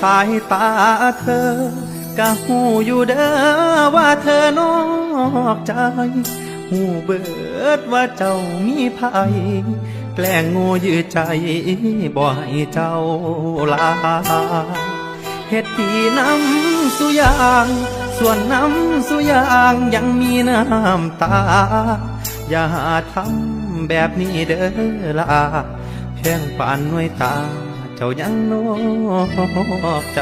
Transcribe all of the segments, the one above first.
สายตาเธอกะหูอยู่เด้อว่าเธอนอกใจหูเบิดว่าเจ้ามีภัยแกล้งง่ยือใจบ่ให้เจ้าลาเฮ็ดดีน้ำสุยาง ส่วนน้ำสุยางยังมีน้ำตา อย่าทำแบบนี้เด้อละเพียงปานหน่วยตา จ้ายังนอกใจ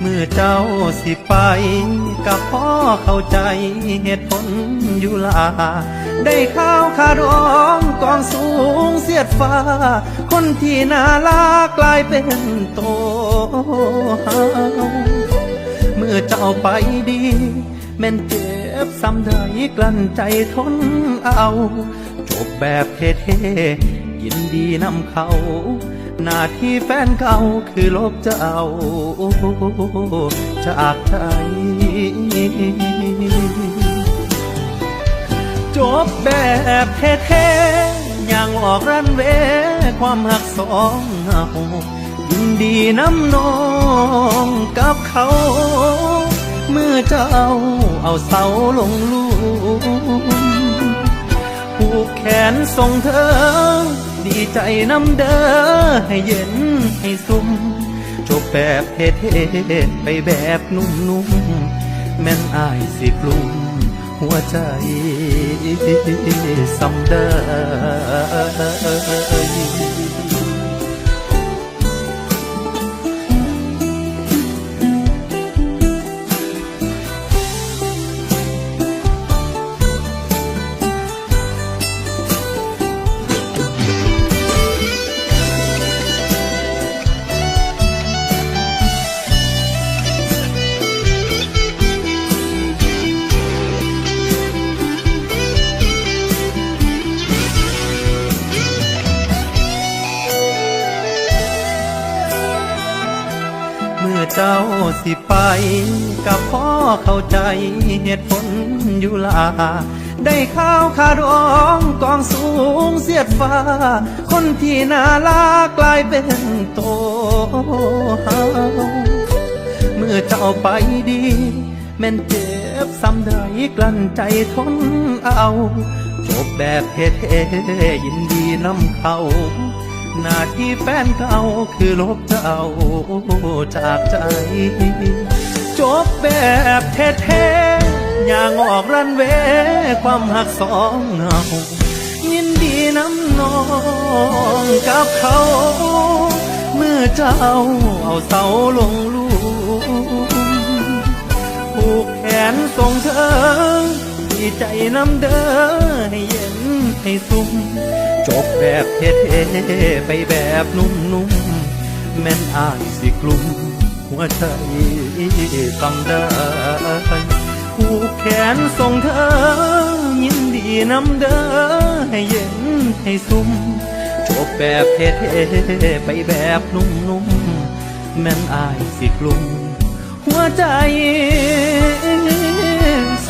เมื่อเจ้าสิไปกับพ่อเข้าใจเหตุผลอยู่ลา ได้ข้าวขาดองกองสูงเสียดฟ้า คนที่น่ารักกลายเป็นโตเฮาเมื่อเจ้าไปดีแม่นเจ็บซ้ำใดกลั้นใจทนเอา จบแบบเท่ ยินดีนำเขา หน้าที่แฟนเก่าคือลบจะเจ้าจากใจจบแบบเท่ๆอย่างออกรันเวความหักสองเฮายินดีน้ำนองกับเขา เมื่อเจ้าเอาเสาลงลูม ผูกแขนส่งเธอ ดีใจน้ำเด้อให้เย็นให้ซุ่มจบแบบเท่ๆไปแบบนุ่มๆแม่นอายสิกลุ่มหัวใจสำเด้อ สิไป กับพ่อเข้าใจเหตุผลอยู่ลา ได้ข้าวขาดองกองสูงเสียดฟ้า คนที่น่ารักลายเป็นโตเฮาเมื่อเจ้าไปดี แม่นเจ็บซ้ำใดกลั้นใจทนเอา จบแบบเท่ๆยินดีนำเขา หน้าที่แฟนเก่าคือลบเจ้าจากใจ จบแบบเท่ๆอย่างออกรันเวความหักสองเงายินดีน้ำนองกับเขา เมื่อเจ้าเอาเสาลงลูมผูกแขนส่งเธอ ใจน้ำเด้อให้เย็นให้ซุ่มจบแบบเท่ๆไปแบบนุ่มๆแม่นอายสิกลุ่มหัวใจกำได้ผูกแขนส่งเธอ ยินดีน้ำเด้อให้เย็นให้ซุ่มจบแบบเท่ๆไปแบบนุ่มๆแม่นอายสิกลุ่มหัวใจ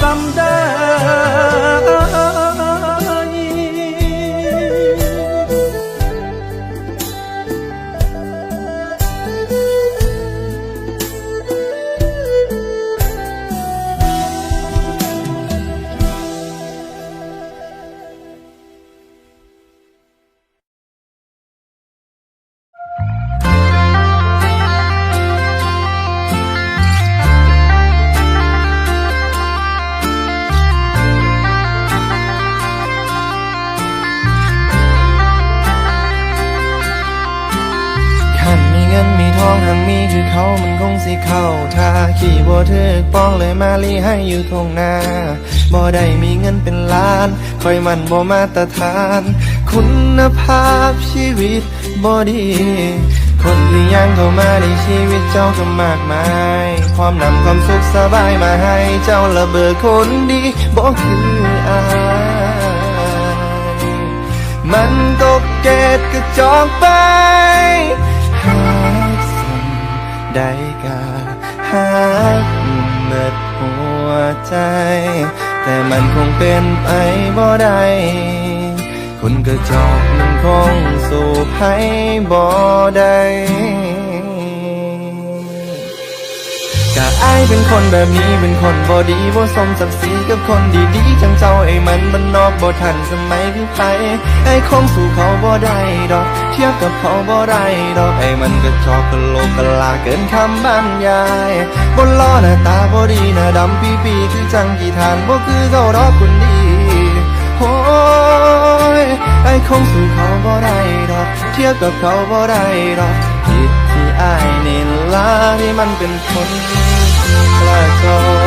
ซ้ำได้ เขามันคงสิเข้าท่าขี่บ่ถึกป้องเลยมาลีให้อยู่ทงนาบ่ได้มีเงินเป็นล้านคอยมันบ่มาตรฐาน คุณภาพชีวิตบ่ดี คนที่ยังเข้ามาในชีวิตเจ้าก็มากมาย ความนำความสุขสบายมาให้เจ้าระเบิดคนดีบ่คืออายมันตกเกตกระจอกไป ไปบ่ได้คนกระจอกมันคงสู้ให้บ่ได้กะอายเป็นคนแบบนี้เป็นคนบ่ดีบ่สมศักดิ์ศรีกับคนดีๆจังเจ้าไอ้มันมันนอกบ่ทันสมัยพี่ไปไอ้คงสู่เขาบ่ได้ดอก เทียบกับเขาบ่ได้ดอกไอ้มันก็ชอบกะโลกกะลาเกินคำบรรยายบนล้อหน้าตาบ่ดีหน้าดำปีปีๆคือจังกี่ทานบ่คือเขาดอกคนดี ยไอ้คงสู้เขาบ่ได้ดอก เทียบกับเขาบ่ได้ดอกผิดที่อายนี่ละที่มันเป็นคนกระจอก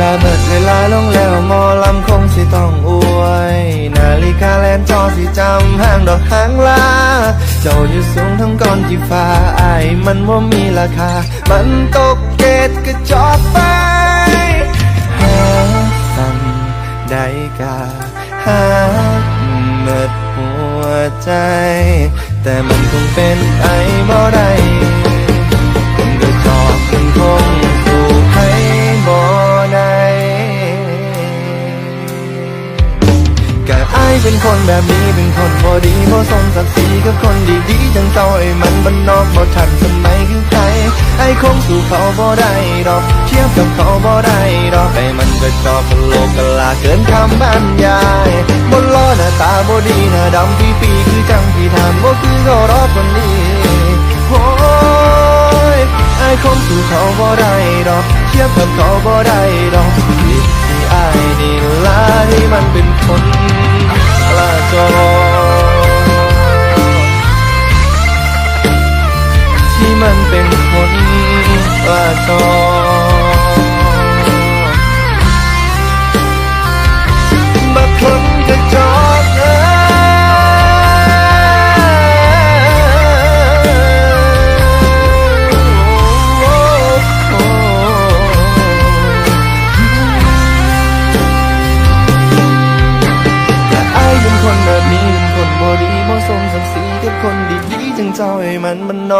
ลาเบิดเวลาลงแล้วมอลำคงสิต้องอวย นาฬิกาแลนจอสิจำห้างดอกหางลา เจ้าอยู่สูงทั้งก้อนที่ฟ้าไอายมันว่ามีราคา มันตกเกตกระจอกไปหาสั่นได้กาหาเมิดหัวใจ แต่มันคงเป็นไปบ่ได้คนกระจอกมันคง เป็นคนแบบนี้เป็นคนบ่ดีบ่สมศักดิ์ศรีกับคนดีๆจังเจ้าไอ้มันบ้านนอกบ่ทันสมัยคือใคร ไอ้คงสู่เขาบ่ได้ดอก เทียบกับเขาบ่ได้ดอกไอ้มันก็จอกกะโลกกลาเกินคำบรรยายบนล้อหน้าตาบ่ดีหน้าดำปีปีคือจังที่ทานบ่คือเขารอคนนี้โอ้ยไอ้คงสู่เขาบ่ได้ดอก เทียบกับเขาบ่ได้ดอกดที่อายนี่ล่ะที่มันเป็นคน จอที่มันเป็นคนละจอ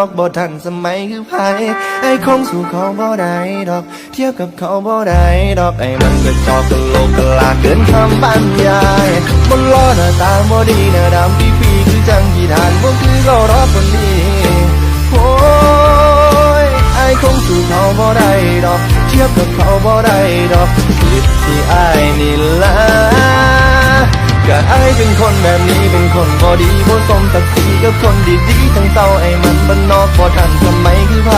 อกบ่ทันสมัยคือไผไอ้คงสู่เขาบ่ได้ดอก เทียบกับเขาบ่ได้ดอกไอ้มันก็จอกกะโลกกลาเกินคำบรรยายบนล้อหน้าตาบ่ดีหน้าดำปีปีๆคือจังกี่ทานบ่คือเขารอคนดีโอ้ยไอ้คงสู่เขาบ่ได้ดอก เทียบกับเขาบ่ได้ดอกผิดที่ไอ้นี่ละ ก็ไอเป็นคนแบบนี้เป็นคนบ่ดีบ่สมศักดิ์ศรีกับคนดีๆทั้งเต้าไอ้มันบ้านนอกบ่ทันสมัยคือไผ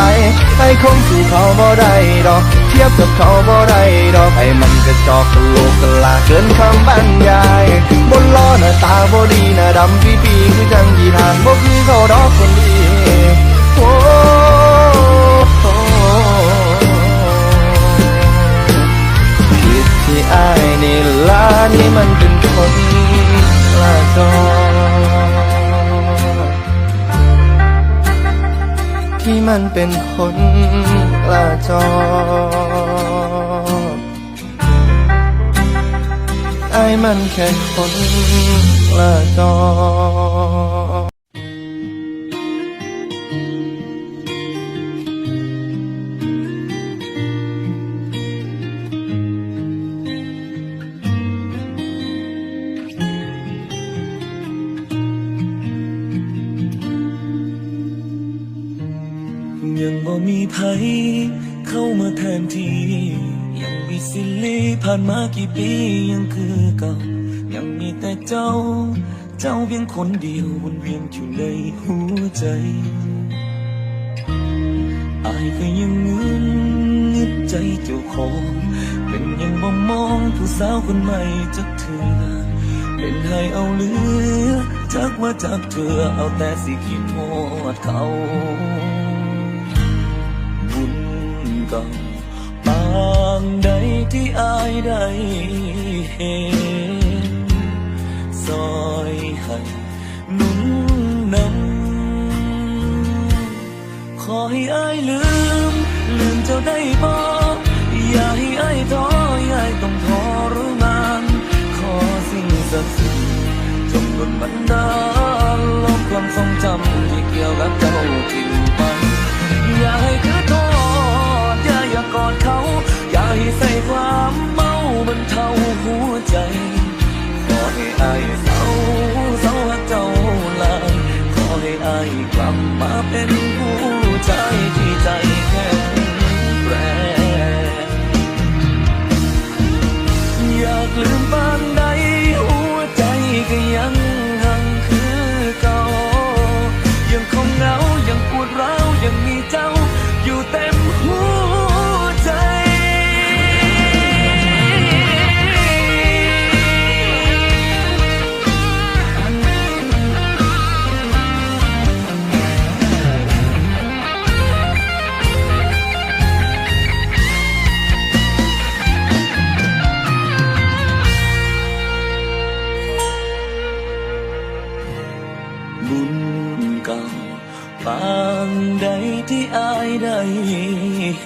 ไอ้คงสู่เขาบ่ได้ดอก เทียบกับเขาบ่ได้ดอกไอ้มันกระจอกกะโลกกะลาเกินคำบรรยายบนล้อหน้าตาบ่ดีหน้าดำปีปีคือจังยีทานบ่คือเขาดอกคนดีโอ้ผิดที่อายนี่ล่ะนี่มันเป็นคน จอ ที่มันเป็นคนละจอไอ้มันแค่คนละจอ หัวใจอายก็ยังงึนงึดใจเจ้าของ เป็นยังบ่มองผู้สาวคนใหม่จักเถื่อเป็นให้เอาเหลือจักว่าจากเธอเอาแต่สิคิดโทษเขาบุญเก่าปางใดที่อายได้เห็นซอยให้ ขอให้อายลืม ลืมเจ้าได้บ่อย่าให้อายท้ออย่าให้ต้องทรมานขอสิ่งศักดิ์สิทธิ์จงดลบันดาลลบความทรงจำที่เกี่ยวกับเจ้าทิ้งไปอย่าให้คือโทษอย่าอย่ากอดเขา อย่าให้ใส่ความเมาบนเทาหัวใจ ขอให้อายเศร้าเศร้าหักเจ้าลายขอให้อาย่าง 在自在。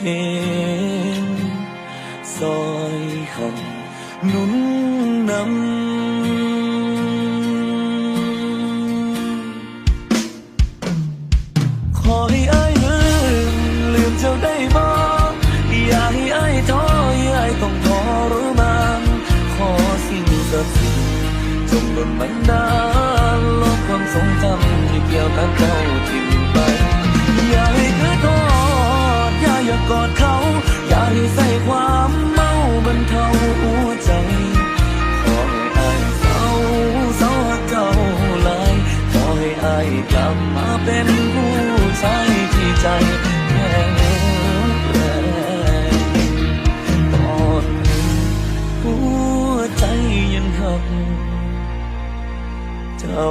เห็นซอยคำหนุนนำขอให้อายลืมลืมจะได้บ่อย่าให้อายท้ออย่าให้ต้องทรมานขอสิ่งศักสิทธิ์จงดลบันดาลลบความทรงจำที่เกี่ยวกับเจ้า ใจแข็งแรงตอนนี้หัวใจยังหัก เจ้า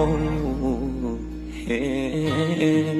เห็น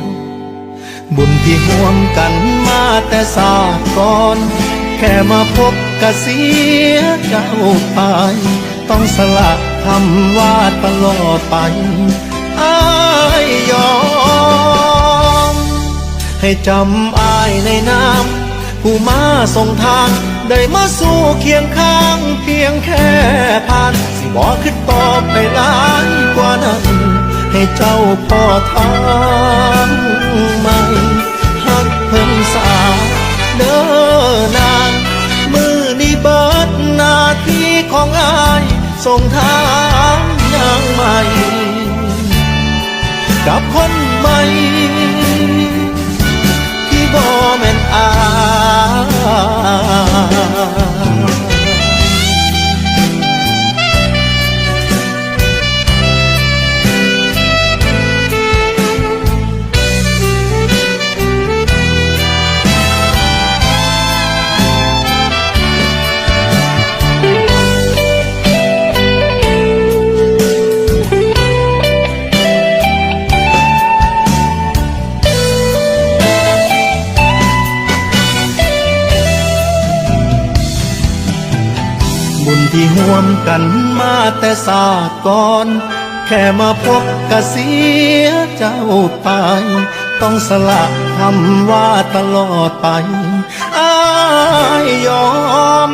บุญที่ห่วมกันมาแต่สาก่อน แค่มาพบกะเสียเจ้าไป ต้องสละคำว่าตลอดไปอายยอม ให้จำอายในน้ำผู้มาส่งทาง ได้มาสู่เคียงข้าง เพียงแค่ผ่าน สิบอกขึ้นต่อไปหลายกว่านั้น เจ้าพ่อทางใหม่หักเพิ่งสาเด้อนางมือนี้เบิดหน้าที่ของอายส่งทางยังใหม่ กับคนใหม่ ที่ห่วมกันมาแต่ศาสตร์ก่อน แค่มาพบกะเสียเจ้าไป ต้องสละคำว่าตลอดไปอายยอม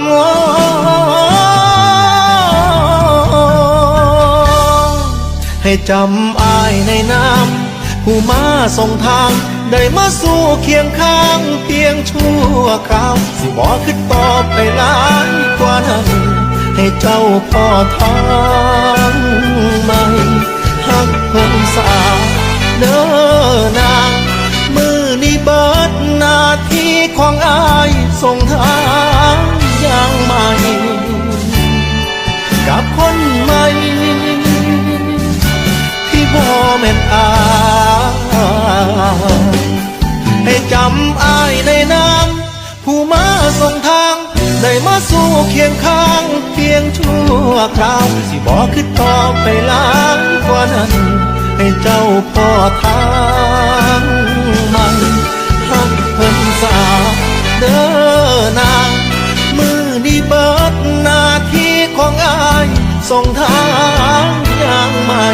ให้จำอายในน้ำผู้มาส่งทางได้มาสู่เคียงข้างเพียงชั่วคราว สิบอกขึ้นต่อไปหลายกว่านั้น ให้เจ้าพ่อทางใหม่หักเพิ่งสาเด้อนางมือนี้เบิดหน้าที่ของอายส่งทางอย่างใหม่ กับคนใหม่ ที่บ่แม่นอายให้จำอายในน้ำผู้มาส่งทาง ได้มาสู่เคียงข้างเพียงชั่วคราว สิบอกขึ้นต่อไปหลายกว่านั้น ให้เจ้าพ่อทางใหม่หักเพิ่นสาเด้อนางมือนี้เบิดหน้าที่ของอายส่งทางอย่างใหม่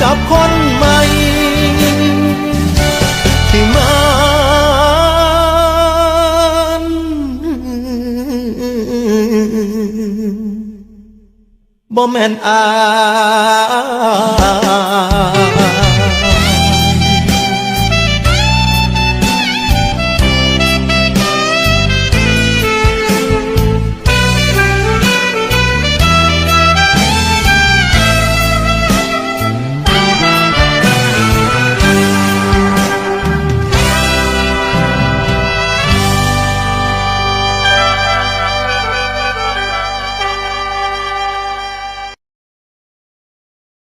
กับคนใหม่ บ่แม่นอา